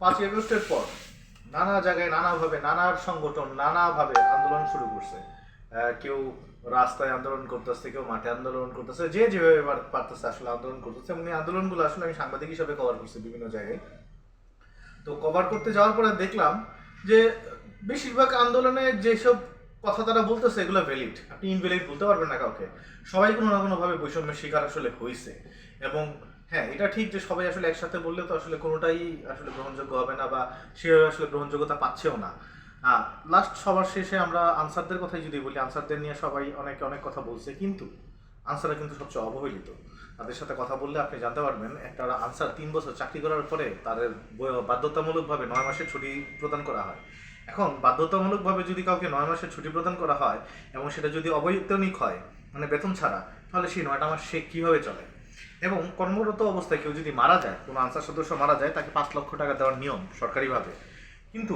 পাঁচই আগস্টের পর নানা জায়গায় নানাভাবে নানা সংগঠন নানাভাবে আন্দোলন শুরু করছে। কেউ রাস্তায় আন্দোলন করতেছে, কেউ মাঠে আন্দোলন করতেছে, যে যেভাবে পারতেছে আসলে আন্দোলন করতেছে, এবং এই আন্দোলনগুলো আসলে আমি সাংবাদিক হিসাবে কভার করছি বিভিন্ন জায়গায়। তো কভার করতে যাওয়ার পরে দেখলাম যে বেশিরভাগ আন্দোলনে যেসব কথা তারা বলতেছে, এগুলো ভ্যালিড আপনি ইনভ্যালিড বলতে পারবেন না কাউকে। সবাই কোনো না কোনোভাবে বৈষম্যের শিকার আসলে হয়েছে এবং হ্যাঁ এটা ঠিক যে সবাই আসলে একসাথে বললে তো আসলে কোনোটাই আসলে গ্রহণযোগ্য হবে না বা সেভাবে আসলে গ্রহণযোগ্যতা পাচ্ছেও না। লাস্ট সবার শেষে আমরা আনসারদের কথাই যদি বলি, আনসারদের নিয়ে সবাই অনেকে অনেক কথা বলছে, কিন্তু আনসাররা কিন্তু সবচেয়ে অবহেলিত। তাদের সাথে কথা বললে আপনি জানতে পারবেন, একটা আনসার তিন বছর চাকরি করার পরে তাদের বাধ্যতামূলকভাবে নয় মাসের ছুটি প্রদান করা হয়। এখন বাধ্যতামূলকভাবে যদি কাউকে নয় মাসের ছুটি প্রদান করা হয় এবং সেটা যদি অবৈতনিক হয় মানে বেতন ছাড়া, তাহলে সেই নয়টা মাস সে কীভাবে চলে? এবং কর্মরত অবস্থায় কেউ যদি মারা যায়, কোনো আনসার সদস্য মারা যায়, তাকে পাঁচ লক্ষ টাকা দেওয়ার নিয়ম সরকারিভাবে। কিন্তু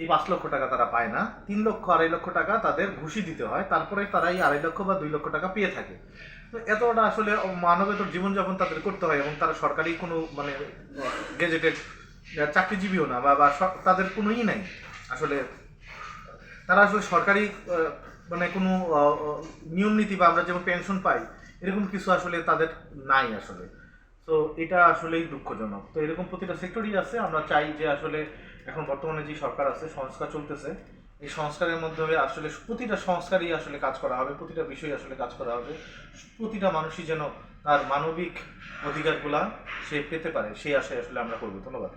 এই পাঁচ লক্ষ টাকা তারা পায় না। তিন লক্ষ, আড়াই লক্ষ টাকা তাদের ঘুষি দিতে হয়। তারপরে তারা এই আড়াই লক্ষ বা দুই লক্ষ টাকা পেয়ে থাকে। তো এতটা আসলে মানবেতর জীবনযাপন তাদের করতে হয় এবং তারা সরকারি কোনো মানে গেজেটেড চাকরিজীবীও না বা তাদের কোনো ই নাই। আসলে তারা আসলে সরকারি মানে কোনো নিয়ম নীতি বা আমরা যেমন পেনশন পাই এরকম কিছু আসলে তাদের নাই আসলে। তো এটা আসলেই দুঃখজনক। তো এরকম প্রতিটা সেক্টরই আছে। আমরা চাই যে আসলে এখন বর্তমানে যে সরকার আছে, সংস্কার চলতেছে, এই সংস্কারের মাধ্যমে আসলে প্রতিটা সংস্কারই আসলে কাজ করা হবে, প্রতিটা বিষয় আসলে কাজ করা হবে। প্রতিটা মানুষই যেন তার মানবিক অধিকারগুলা সে পেতে পারে, সেই আশায় আসলে আমরা করব। ধন্যবাদ।